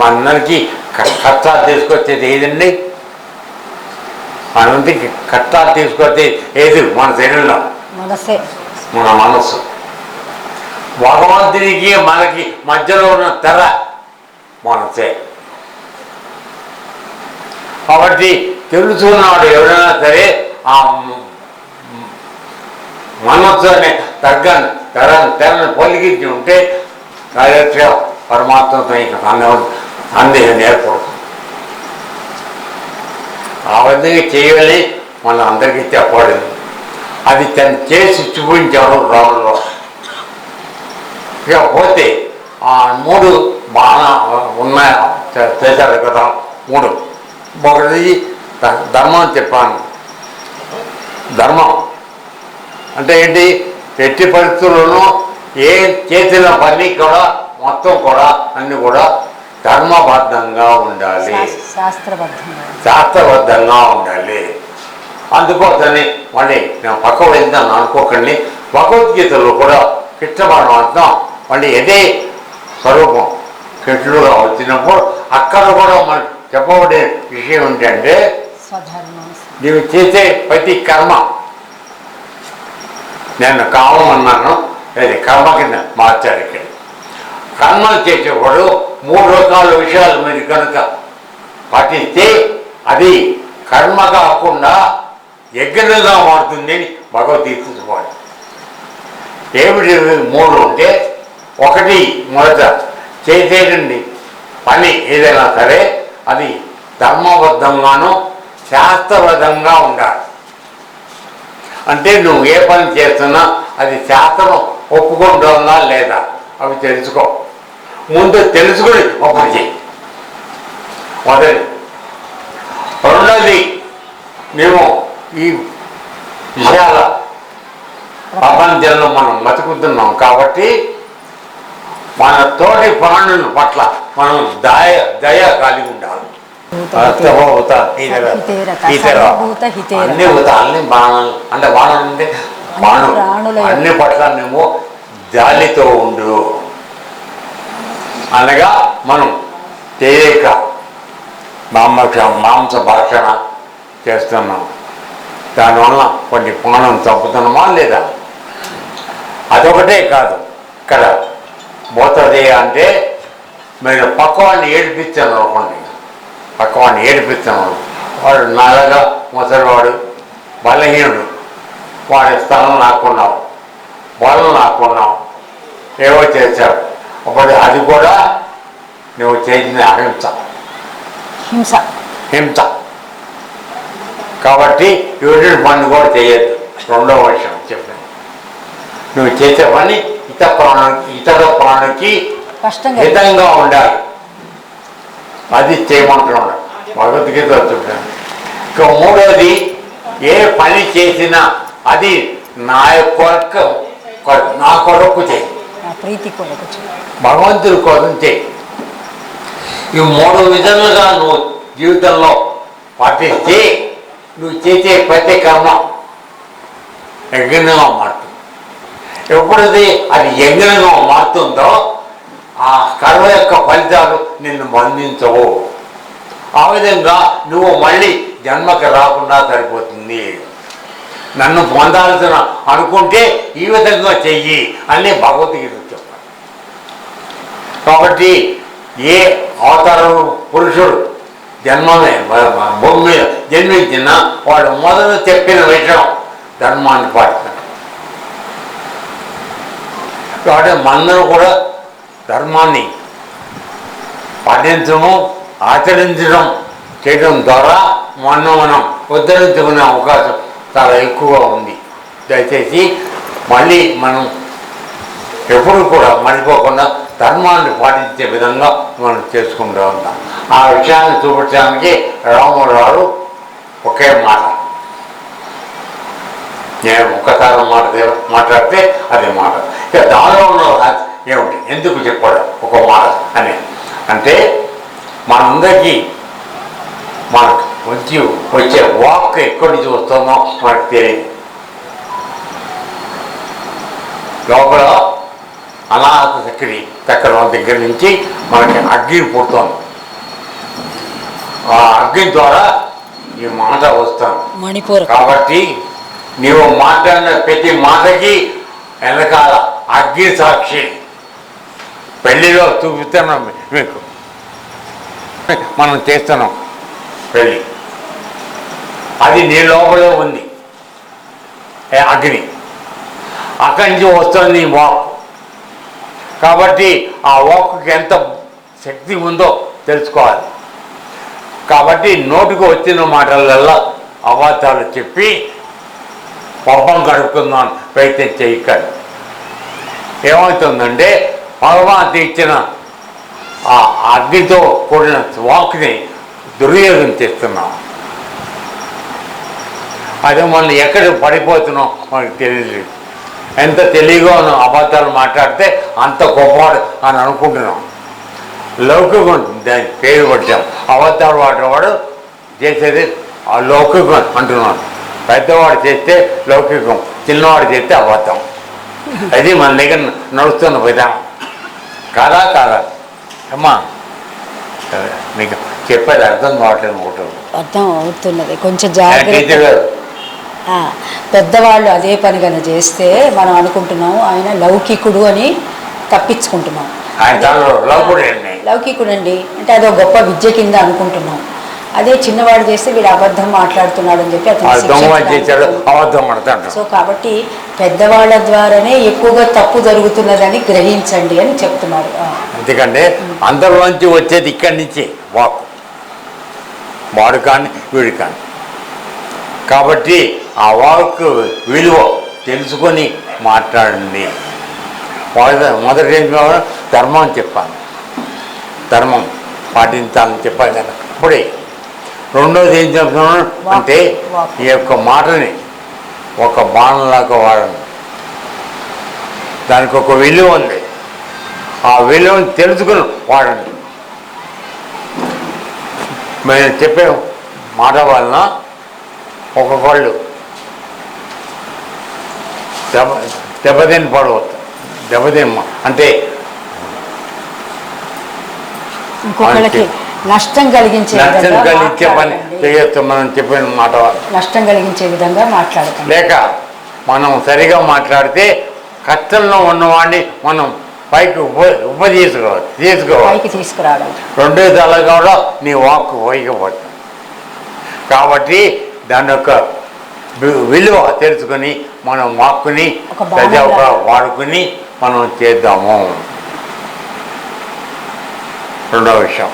మనందరికీ క- కష్టాలు తీసుకొచ్చేది ఏదండి? మనందరికీ కష్టాలు తీసుకొచ్చేది ఏది? మన శరీరంలో. మనసే. మన మనస్సు. భగవంతునికి మనకి మధ్యలో ఉన్న తెర మనసే. కాబట్టి తెలుసుకున్నాడు ఎవరైనా సరే ఆ మనస్సు అనే తగ్గ తెర తెరను పొలిగించి ఉంటే డైరెక్ట్గా పరమాత్మతో ఇంకా సందేహం సందేహం ఏర్పడుతుంది ఆ విధంగా చేయాలి మన అందరికీ చెప్పబడింది అది తను చేసి చూపించాడు రాములో ఇక పోతే ఆ మూడు బాగా ఉన్నాయి చేశారు కదా మూడు. ఒకటి ధర్మం చెప్పాను. ధర్మం. అంటే ఏంటి? ఎట్టి పరిస్థితుల్లోనూ ఏ చేసిన పని కూడా మొత్తం కూడా అన్నీ కూడా ధర్మబద్ధంగా ఉండాలి. శాస్- శాస్త్రబద్ధంగా ఉండాలి. అందుకోసమని మళ్ళీ నేను పక్క వెళ్తాను అనుకోకండి. భగవద్గీతలో కూడా కృష్ణ పరమాత్మ మళ్ళీ ఇదే స్వరూపం కృష్ణుడుగా వచ్చినప్పుడు అక్కడ కూడా మనకి చెప్పబడే విషయం ఏంటంటే నీవు చేసే ప్రతి కర్మ నేను కామం అన్నాను అది కర్మ కింద మార్చారు ఇక్కడ. కర్మలు చేసేవాడు మూడు నాలుగు విషయాలు మీరు కనుక పఠిస్తే అది కర్మ కాకుండా యజ్ఞంగా మారుతుంది అని భగవద్గీత చెప్పాడు ఏమిటి మూడు ఉంటే ఒకటి మొదట చేసేటండి పని ఏదైనా సరే అది ధర్మబద్ధంగానూ శాస్త్రబద్ధంగా ఉండాలి. అంటే నువ్వు ఏ పని చేస్తున్నా అది శాస్త్రం ఒప్పుకుంటుందా లేదా అవి తెలుసుకో. ముందు తెలుసుకుని ఒక మొదటి రెండోది మేము ఈ విషయాల ప్రపంచంలో మనం బతుకుతున్నాం కాబట్టి మన తోటి ప్రాణుల పట్ల మనం దయ దయ కలిగి ఉండాలి. అన్ని భూత అన్ని బాణాలు అంటే బాణాలు అంటే బాణం. అన్ని పట్ల నువ్వు జాలితో ఉండు. అనగా మనం తెలియక మాంస మాంస భక్షణ చేస్తున్నాం. దానివల్ల కొన్ని ప్రాణం చంపుతున్నామా లేదా? అదొకటే కాదు. ఇక్కడ పోతుంది అంటే మీరు పక్కవాడిని ఏడిపించాను అనుకోండి. పక్కవాడిని ఏడిపించాను. వాడు నల్లగా ముసలివాడు బలహీనుడు. వాడి స్థలం నాకున్నావు బలం నాకున్నావు ఏవో చేశావు అప్పుడు అది కూడా నువ్వు చేసిన అహింస. హింస. హింస. కాబట్టి యూనిట్ పని కూడా చేయొద్దు. రెండో విషయం చెప్పాను నువ్వు చేసే పని ఇతర ప్రాణానికి ఇతర ప్రాణికి హితంగా ఉండాలి. అది చేయమంటున్నాడు. భగవద్గీత చెప్తాను ఇక మూడోది ఏ పని చేసినా అది నా కొరకు నా కొరకు చేయి. భగవంతుడి కోసం చేయి. ఈ మూడు విధాలుగా నువ్వు జీవితంలో పాటిస్తే నువ్వు చేసే ప్రతి కర్మ యజ్ఞంగా మారుతుంది. ఎప్పుడైతే అది యజ్ఞంగా మారుతుందో ఆ కర్మ యొక్క ఫలితాలు నిన్ను బంధించవు. ఆ విధంగా నువ్వు మళ్ళీ జన్మకి రాకుండా సరిపోతుంది. నన్ను పొందాల్సిన అనుకుంటే ఈ విధంగా చెయ్యి అని భగవద్గీత చెప్పాలి కాబట్టి ఏ అవతారం పురుషుడు? జన్మమే భూమి మీద జన్మించిన వాడు మొదలు చెప్పిన విషయం ధర్మాన్ని పాటిస్తాడు కాబట్టి మనందరూ కూడా ధర్మాన్ని పాటించడం ఆచరించడం చేయడం ద్వారా మనం మనం ఉద్ధరించుకునే అవకాశం చాలా ఎక్కువగా ఉంది. దయచేసి మళ్ళీ మనం ఎప్పుడు కూడా మర్చిపోకుండా ధర్మాన్ని పాటించే విధంగా మనం చేసుకుంటూ ఉంటాం ఆ విషయాన్ని చూపించడానికి రాముడు గారు ఒకే మాట. నేను ఒక్కసారి మాట మాట్లాడితే అదే మాట. ఇక దానిలో ఉన్న ఏమిటి? ఎందుకు చెప్పాడు ఒక మాట అని. అంటే మనందరికీ మనకు వచ్చి వచ్చే వాక్ ఎక్కడి నుంచి వస్తుందో మనకు తెలియదు. లోపల అనాహత శక్తి చక్రం దగ్గర నుంచి మనకి అగ్ని పుడుతోంది. ఆ అగ్ని ద్వారా ఈ మాట వస్తాను మణిపూర్. కాబట్టి నీవు మాట్లాడిన ప్రతి మాటకి వెనకాల అగ్ని సాక్షి. పెళ్ళిలో చూపిస్తున్నాం మీకు. మనం చేస్తున్నాం పెళ్ళి అది నీ లోపలే ఉంది. ఏ అగ్ని. అక్కడి నుంచి వస్తుంది నీ వాక్. కాబట్టి ఆ వాక్కి ఎంత శక్తి ఉందో తెలుసుకోవాలి. కాబట్టి నోటికి వచ్చిన మాటలల్లా అబద్ధాలు చెప్పి పబ్బం గడుపుకుందాం ప్రయత్నం చేయకండి. ఏమవుతుందంటే పరమాత్మ ఇచ్చిన ఆ అగ్నితో కూడిన వాక్ని దుర్యోగం చేస్తున్నాం. అదే మనం ఎక్కడ పడిపోతున్నాం మనకు తెలియదు. ఎంత తెలివిగా ఉన్నాం అబద్ధాలు మాట్లాడితే అంత గొప్పవాడు అని అనుకుంటున్నాం. లౌకికం దాని పేరు పట్టాం అబద్ధాలు వాడేవాడు చేసేది ఆ లౌకికం అంటున్నాడు పెద్దవాడు చేస్తే లౌకికం చిన్నవాడు చేస్తే అబద్ధం. అది మన దగ్గర నడుస్తున్న విధానం కాదా కాదా? అమ్మా నీకు చెప్పేది అర్థం కావట్లేదు అర్థం అవుతున్నది. కొంచెం జాగ్రత్త. పెద్దవాళ్ళు అదే పనిగానే చేస్తే మనం అనుకుంటున్నాం ఆయన లౌకికుడు అని తప్పించుకుంటున్నాం. లౌకికుడు అండి. అంటే అదో గొప్ప విద్య కింద అనుకుంటున్నాం. అదే చిన్నవాడు చేస్తే వీడు అబద్ధం మాట్లాడుతున్నాడు అని చెప్పి అతను సో కాబట్టి పెద్దవాళ్ళ ద్వారానే ఎక్కువగా తప్పు జరుగుతున్నదని గ్రహించండి అని చెప్తున్నారు. ఎందుకంటే అందరిలోంచి వచ్చేది ఇక్కడి నుంచి వాక్. వాడు కానీ వీడు కానీ. కాబట్టి ఆ వాక్ విలువ తెలుసుకొని మాట్లాడండి. మొదట మొదటి ఏం ధర్మం చెప్పాను ధర్మం పాటించాలని చెప్పాను కదా. ఇప్పుడే రెండోది ఏం చెప్తున్నాను అంటే ఈ యొక్క మాటని ఒక బాణంలాగా వాడండి. దానికి ఒక విలువ ఉంది. ఆ విలువను తెలుసుకుని వాడండి. మేము చెప్పే మాట వలన ఒక్కొక్కళ్ళు దెబ్బ దెబ్బతిని పడవచ్చు దెబ్బతిని అంటే ఇంకొకళ్ళకి నష్టం కలిగించే నష్టం కలిగించే పని. చేయొచ్చు మనం చెప్పిన మాట నష్టం కలిగించే విధంగా మాట్లాడకండి. లేక మనం సరిగా మాట్లాడితే కష్టంలో ఉన్నవాడిని మనం పైకి ఉప ఉప తీసుకోవాలి. తీసుకోవాలి పైకి తీసుకురావడం. రెండో తల కూడా నీ వాక్ పోయికపోతుంది కాబట్టి దాని యొక్క విలువ తెలుసుకొని మనం బాణంలా. సజావుగా వాడుకుని మనం చేద్దాము రెండో విషయం